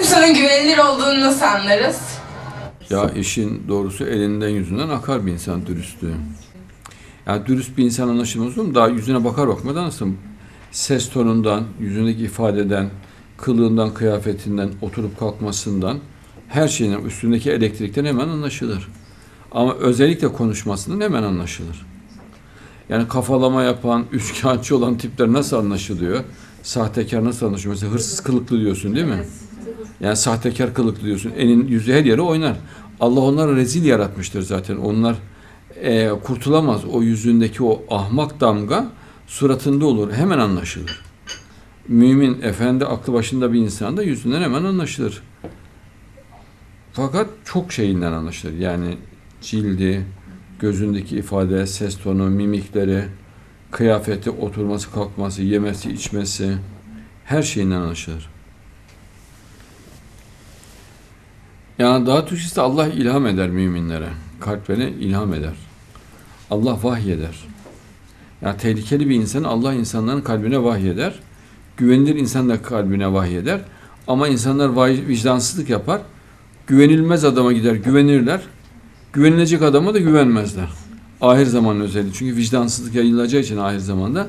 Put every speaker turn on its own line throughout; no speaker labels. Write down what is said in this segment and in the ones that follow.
İnsanın güvenilir olduğunu nasıl anlarız?
Ya işin doğrusu elinden yüzünden akar bir insan dürüstlüğü. Yani dürüst bir insan anlaşılmaz olur mu? Daha yüzüne bakar bakmadan nasıl ses tonundan, yüzündeki ifadeden, kılığından, kıyafetinden, oturup kalkmasından, her şeyinden, üstündeki elektrikten hemen anlaşılır. Ama özellikle konuşmasından hemen anlaşılır. Yani kafalama yapan, üçkağıtçı olan tipler nasıl anlaşılıyor? Sahtekar nasıl anlaşılıyor? Mesela hırsız kılıklı diyorsun değil mi? Yani sahtekar kılıklı diyorsun. Elin yüzü her yere oynar. Allah onları rezil yaratmıştır zaten. Onlar e, kurtulamaz. O yüzündeki o ahmak damga suratında olur. Hemen anlaşılır. Mümin, efendi, aklı başında bir insan da yüzünden hemen anlaşılır. Fakat çok şeyinden anlaşılır. Yani cildi, gözündeki ifade, ses tonu, mimikleri, kıyafeti, oturması, kalkması, yemesi, içmesi her şeyinden anlaşılır. Yani daha Türkçesi Allah ilham eder müminlere. Kalplerine ilham eder. Allah vahyeder. Yani tehlikeli bir insan Allah insanların kalbine vahyeder. Güvenilir insan da kalbine vahyeder. Ama insanlar vicdansızlık yapar. Güvenilmez adama gider güvenirler. Güvenilecek adama da güvenmezler. Ahir zaman özelliği. Çünkü vicdansızlık yayılacağı için ahir zamanda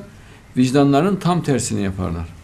vicdanların tam tersini yaparlar.